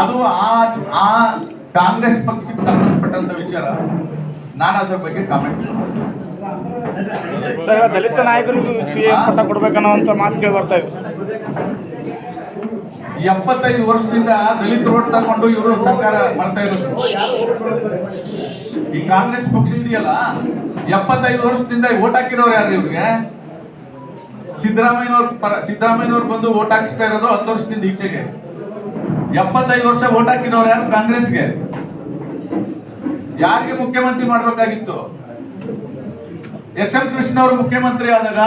ಅದು ಆ ಆ ಕಾಂಗ್ರೆಸ್ ಪಕ್ಷಕ್ಕೆ ಸಂಬಂಧಪಟ್ಟಂತ ವಿಚಾರ. ನಾನು ಅದ್ರ ಬಗ್ಗೆ ಕಾಮೆಂಟ್ ಸರ್ ದಲಿತ ನಾಯಕರಿಗೂ ಸಿಎಂ ಪಟ್ಟ ಅಂತ ಮಾತು ಕೇಳಿ ಬರ್ತಾ ಇದೆ ಎಪ್ಪತ್ತೈದು ವರ್ಷದಿಂದ ದಲಿತ ರೋಡ್ ತಗೊಂಡು ಇವರು ಸರ್ಕಾರ ಮಾಡ್ತಾ ಇರೋದು ಈ ಕಾಂಗ್ರೆಸ್ ಪಕ್ಷ ಇದೆಯಲ್ಲ ಎಪ್ಪತ್ತೈದು ವರ್ಷದಿಂದ ಓಟ್ ಹಾಕಿರೋರು ಯಾರು ಇವ್ರಿಗೆ? ಸಿದ್ದರಾಮಯ್ಯನವ್ರ ಪರ ಸಿದ್ದರಾಮಯ್ಯನವ್ರು ಬಂದು ಓಟ್ ಹಾಕಿಸ್ತಾ ಇರೋದು ಹತ್ತು ವರ್ಷದಿಂದ ಈಚೆಗೆ. ಎಪ್ಪತ್ತೈದು ವರ್ಷ ಓಟ್ ಹಾಕಿರೋರು ಯಾರು? ಕಾಂಗ್ರೆಸ್ಗೆ. ಯಾರಿಗೆ ಮುಖ್ಯಮಂತ್ರಿ ಮಾಡಬೇಕಾಗಿತ್ತು? ಎಸ್ ಎಂ ಕೃಷ್ಣ ಅವರು ಮುಖ್ಯಮಂತ್ರಿ ಆದಾಗ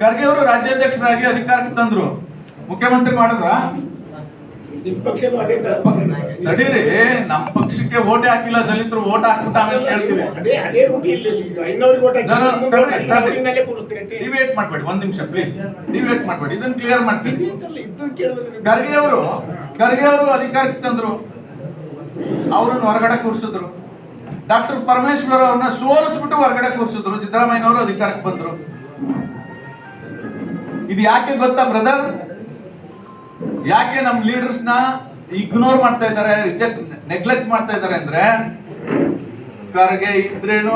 ಖರ್ಗೆ ಅವರು ರಾಜ್ಯಾಧ್ಯಕ್ಷರಾಗಿ ಅಧಿಕಾರಕ್ಕೆ ತಂದ್ರು. ಮುಖ್ಯಮಂತ್ರಿ ಮಾಡಿದ್ರ? ನಿಮ್ ಪಕ್ಷನೂ ಅದೇ ತ- ನಡೀರಿ ನಮ್ಮ ಪಕ್ಷಕ್ಕೆ ಓಟ್ ಹಾಕಿಲ್ಲ ದಲಿತರು ಓಟ್ ಹಾಕ್ಬಿಟ್ಟು ಆಮೇಲೆ ಕೇಳ್ತೀವಿ ಅದೇ ಅದೇ ರೂಟ್ ಇಲ್ಲ ಈಗ ಓಟ್ ಹಾಕಿ. ಡಿಬೇಟ್ ಮಾಡ್ಬೇಡಿ ಒಂದ್ ನಿಮಿಷ ಪ್ಲೀಸ್ ಡಿಬೇಟ್ ಮಾಡ್ಬೇಡಿ ಇದನ್ನ ಕ್ಲಿಯರ್ ಮಾಡ್ತೀನಿ. ಇದು ಕೇಳಿದ್ರೆ ಖರ್ಗೆ ಅವರು ಖರ್ಗೆ ಅವರು ಅಧಿಕಾರಕ್ಕೆ ತಂದ್ರು. ಅವ್ರನ್ನ ಹೊರಗಡೆ ಕೂರಿಸಿದ್ರು. ಡಾಕ್ಟರ್ ಪರಮೇಶ್ವರ್ ಅವ್ರನ್ನ ಸೋಲಿಸ್ಬಿಟ್ಟು ಹೊರಗಡೆ ಕೂರಿಸಿದ್ರು. ಸಿದ್ದರಾಮಯ್ಯನವರು ಅಧಿಕಾರಕ್ಕೆ ಬಂದ್ರು. ಇದು ಯಾಕೆ ಗೊತ್ತಾ ಬ್ರದರ್ ಯಾಕೆ ನಮ್ಮ ಲೀಡರ್ಸ್ನ ಇಗ್ನೋರ್ ಮಾಡ್ತಾ ಇದ್ದಾರೆ ರಿಜೆಕ್ಟ್ ನೆಗ್ಲೆಕ್ಟ್ ಮಾಡ್ತಾ ಇದ್ದಾರೆ ಅಂದ್ರೆ, ಖರ್ಗೆ ಇದ್ರೇನು,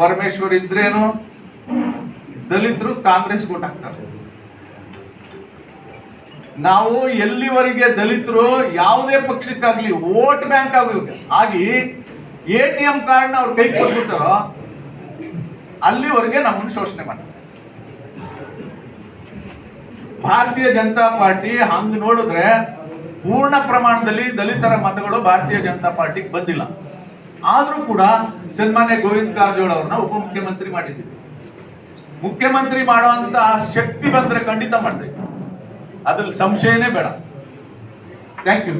ಪರಮೇಶ್ವರ್ ಇದ್ರೇನು, ದಲಿತರು ಕಾಂಗ್ರೆಸ್ ಓಟ್ ಹಾಕ್ತಾರೆ. ನಾವು ಎಲ್ಲಿವರೆಗೆ ದಲಿತರು ಯಾವುದೇ ಪಕ್ಷಕ್ಕಾಗ್ಲಿ ವೋಟ್ ಬ್ಯಾಂಕ್ ಆಗಿ ಆಗಿ ಎ ಟಿ ಎಂ ಕಾರ್ಡ್ನ ಅವ್ರ ಕೈ ಕೊಟ್ಬಿಟ್ಟಾರೋ ಅಲ್ಲಿವರೆಗೆ ನಮ್ಮನ್ನು ಶೋಷಣೆ ಮಾಡ್ತಾರೆ. ಭಾರತೀಯ ಜನತಾ ಪಾರ್ಟಿ ಹಂಗ್ ನೋಡಿದ್ರೆ ಪೂರ್ಣ ಪ್ರಮಾಣದಲ್ಲಿ ದಲಿತರ ಮತಗಳು ಭಾರತೀಯ ಜನತಾ ಪಾರ್ಟಿಗೆ ಬಂದಿಲ್ಲ. ಆದರೂ ಕೂಡ ಸನ್ಮಾನ್ಯ ಗೋವಿಂದ ಕಾರಜೋಳ ಅವ್ರನ್ನ ಉಪಮುಖ್ಯಮಂತ್ರಿ ಮಾಡಿದ್ದೀವಿ ಮುಖ್ಯಮಂತ್ರಿ ಮಾಡುವಂತ ಶಕ್ತಿ ಬಂದ್ರೆ ಖಂಡಿತ ಮಾಡ್ತೇವೆ. ಅದ್ರಲ್ಲಿ ಸಂಶಯನೇ ಬೇಡ. Thank you